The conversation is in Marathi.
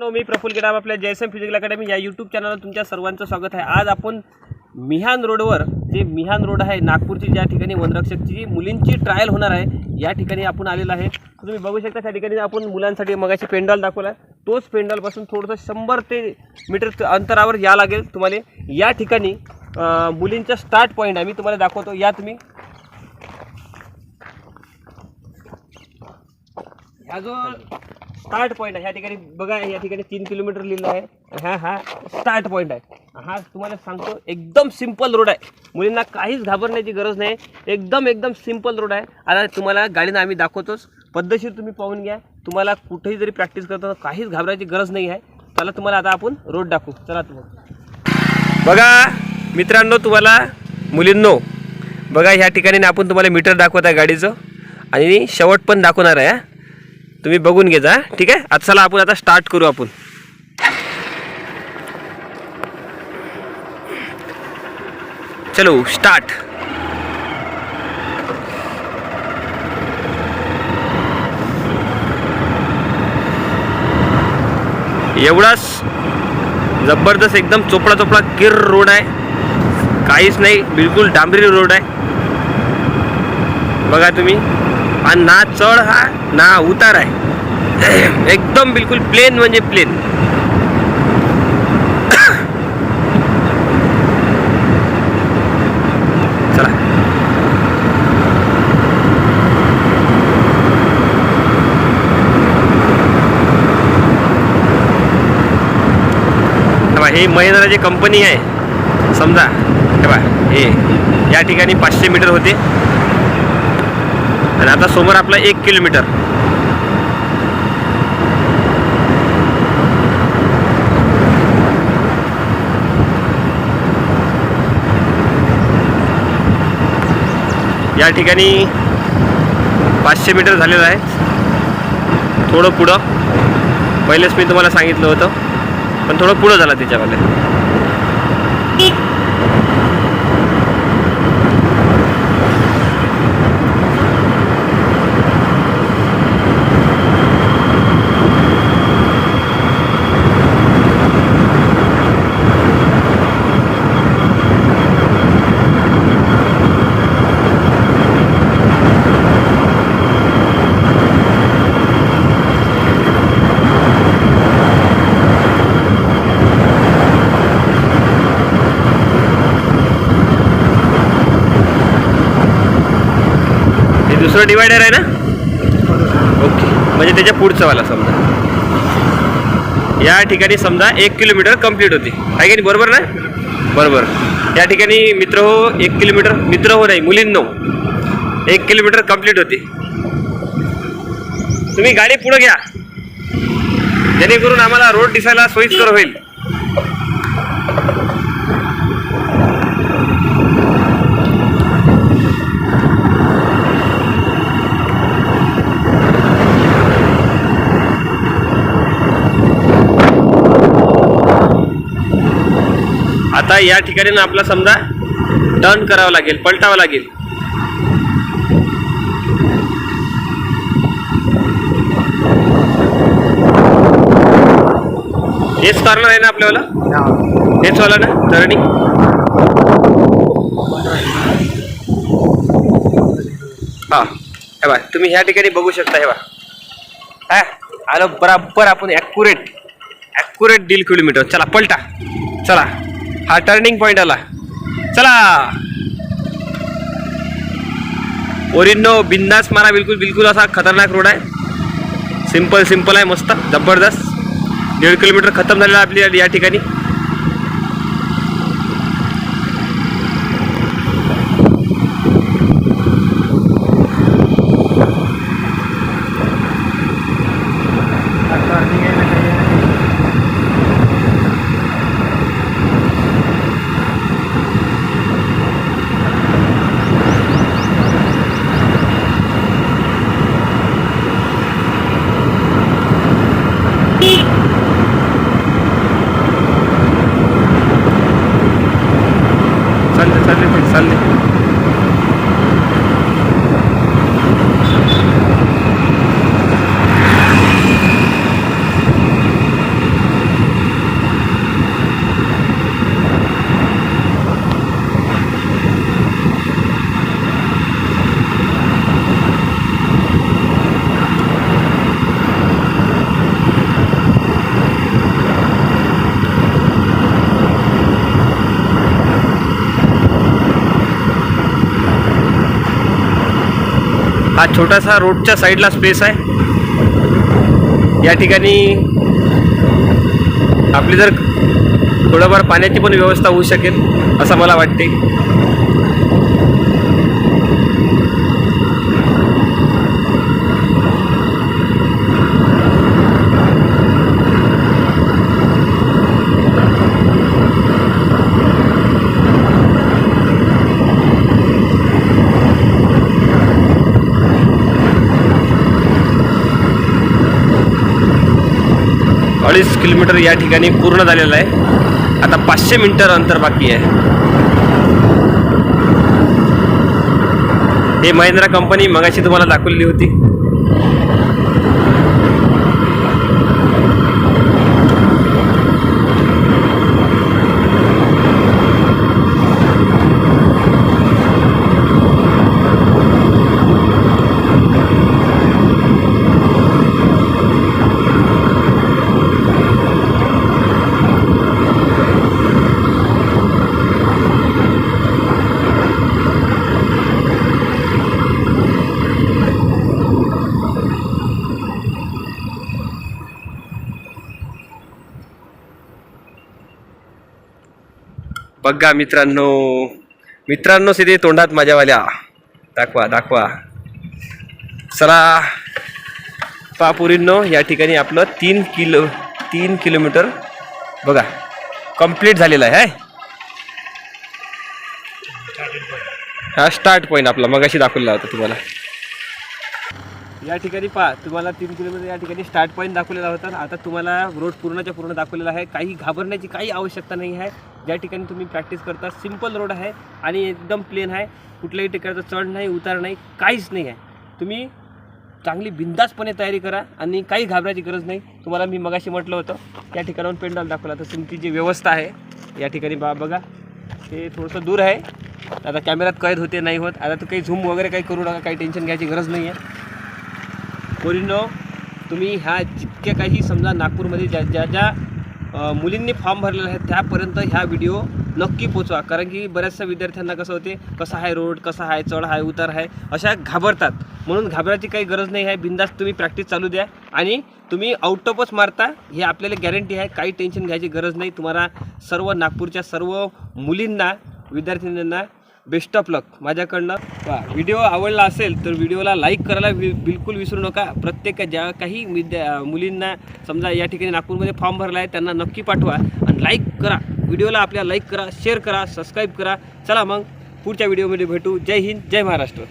नो मी प्रफुल गेडाम आपल्या जयसम फिजिकल अकॅडमी या यूट्यूब चॅनलला तुमच्या सर्वांचं स्वागत आहे. आज आपण मिहान रोडवर जे मिहान रोड आहे नागपूरची ज्या ठिकाणी वनरक्षकची जी मुलींची ट्रायल होणार आहे या ठिकाणी आपण आलेलं आहे. तुम्ही बघू शकता त्या ठिकाणी आपण मुलांसाठी मगाशी पेंडॉल दाखवला आहे तोच पेंडॉलपासून थोडंसं शंभर ते मीटर अंतरावर या लागेल तुम्हाला. या ठिकाणी मुलींचा स्टार्ट पॉईंट आहे. मी तुम्हाला दाखवतो. या तुम्ही. हा जो स्टार्ट पॉईंट आहे. ह्या ठिकाणी बघा या ठिकाणी तीन किलोमीटर लिहिलं आहे. हा हा स्टार्ट पॉईंट आहे. हा तुम्हाला सांगतो एकदम सिंपल रोड आहे. मुलींना काहीच घाबरण्याची गरज नाही. एकदम एकदम सिंपल रोड आहे. आता तुम्हाला गाडीनं आम्ही दाखवतोच. पद्धतशीर तुम्ही पाहून घ्या. तुम्हाला कुठेही जरी प्रॅक्टिस करताना काहीच घाबरायची गरज नाही आहे. चला तुम्हाला आता आपण रोड दाखवू. चला तुम्हाला बघा मित्रांनो तुम्हाला मुलींनो बघा ह्या ठिकाणी आपण तुम्हाला मीटर दाखवत आहे गाडीचं. आणि शेवट पण दाखवणार आहे तुम्ही बघून घे जा ठीक आहे? आता चला आपण आता स्टार्ट करू आपण. चलो स्टार्ट एवढाच जबरदस्त एकदम चोपडा चोपडा किर रोड आहे. काहीच नाही बिलकुल डांबरी रोड आहे. बघा तुम्ही. आणि ना चढ हा ना उतार आहे. एकदम बिलकुल प्लेन म्हणजे प्लेन चला. हे बघा, हे कंपनी आहे. समजा हे या ठिकाणी पाचशे मीटर होते. आणि आता समोर आपला एक किलोमीटर. या ठिकाणी पाचशे मीटर झालेलं आहे. थोडं पुढं. पहिलेच मी तुम्हाला सांगितलं होतं. पण थोडं पुढं झालं त्याच्यामध्ये हे दुसरं डिवायडर आहे ना? ओके म्हणजे त्याच्या पुढचं वाला समजा. या ठिकाणी समजा एक किलोमीटर कंप्लीट होते. आहे की नाही? बरोबर ना? बरोबर. या ठिकाणी मित्र हो एक किलोमीटर मित्र हो नाही मुलींनो. एक किलोमीटर कंप्लीट होते. तुम्ही गाडी पुढं घ्या. जेणेकरून आम्हाला रोड दिसायला सोयीस्कर होईल. आता या ठिकाणी ना आपला समजा टर्न करावं लागेल पलटावं लागेल. हेच कॉर्नर आहे ना आपल्याला हेच वाला ना टर्निंग हा हे बा तुम्ही ह्या ठिकाणी बघू शकता हे बा हा आलं बराबर आपण ॲक्युरेट ॲक्युरेट डील किलोमीटर चला पलटा. चला. हा टर्निंग पॉईंट आला. चला. ओरिनो बिंदास मारा बिलकुल बिलकुल असा खतरनाक रोड आहे. सिंपल सिंपल आहे मस्त जबरदस्त. दीड किलोमीटर खतम झालेला आहे आपली या ठिकाणी. sale, sale. हा छोटासा रोडच्या साईडला स्पेस आहे. या ठिकाणी आपली जर थोडंफार पाण्याची पण व्यवस्था होऊ शकेल असं मला वाटते. अडीच किलोमीटर या ठिकाणी पूर्ण झालेलं आहे. आता पाचशे मीटर अंतर बाकी आहे. हे महिंद्रा कंपनी मगाशी तुम्हाला दाखवलेली होती. बघा मित्रांनो. मित्रांनो सिधे तोंडात माझ्यावाल्या. दाखवा दाखवा. चला. पापुरींनो या ठिकाणी आपलं तीन किलो तीन किलोमीटर बघा कंप्लीट झालेलं आहे हाय? हा स्टार्ट पॉईंट आपला. मगाशी दाखवलेला होता तुम्हाला. या ठिकाणी पहा तुम्हाला तीन किलोमीटर या ठिकाणी स्टार्ट पॉईंट दाखवलेला होता. आता तुम्हाला रोड पूर्णच्या पूर्ण दाखवलेला आहे. काही घाबरण्याची काही आवश्यकता नाही आहे. ज्या ठिकाणी तुम्ही प्रॅक्टिस करता सिंपल रोड आहे आणि एकदम प्लेन आहे. कुठल्याही ठिकाणचा चढ नाही उतार नाही काहीच नाही आहे. तुम्ही चांगली बिंदासपणे तयारी करा आणि काही घाबरायची गरज नाही. तुम्हाला मी मगाशी म्हटलं होतं त्या ठिकाणाहून पेंडॉल दाखवला. तर तुमची जी व्यवस्था आहे या ठिकाणी बा बघा. ते थोडंसं दूर आहे. आता कॅमेऱ्यात कैद होते नाही होत. आता तू काही झूम वगैरे काही करू नका काही टेन्शन घ्यायची गरज नाही आहे. कोरिनो तुम्ही ह्या जितक्या काही समजा नागपूरमध्ये ज्या ज्या ज्या मुलींनी फॉर्म भरलेला आहे त्यापर्यंत ह्या व्हिडिओ नक्की पोचवा. कारण की बऱ्याचशा विद्यार्थ्यांना कसं होते कसा आहे रोड कसा आहे चढ आहे उतार आहे अशा घाबरतात. म्हणून घाबरायची काही गरज नाही आहे. बिंदास तुम्ही प्रॅक्टिस चालू द्या आणि तुम्ही आउटऑफच मारता हे आपल्याला गॅरंटी आहे. काही टेन्शन घ्यायची गरज नाही. तुम्हाला सर्व नागपूरच्या सर्व मुलींना विद्यार्थिनींना बेस्ट ऑफ लक माझ्याकडनं व्हिडिओ आवडला असेल तर व्हिडिओला लाईक करायला वि बिलकुल विसरू नका. प्रत्येक ज्या काही विद्या मुलींना समजा या ठिकाणी नागपूरमध्ये फॉर्म भरला आहे त्यांना नक्की पाठवा आणि लाईक करा. व्हिडिओला आपल्या लाईक करा शेअर करा सबस्क्राईब करा. चला मग पुढच्या व्हिडिओमध्ये भेटू. जय हिंद जय महाराष्ट्र.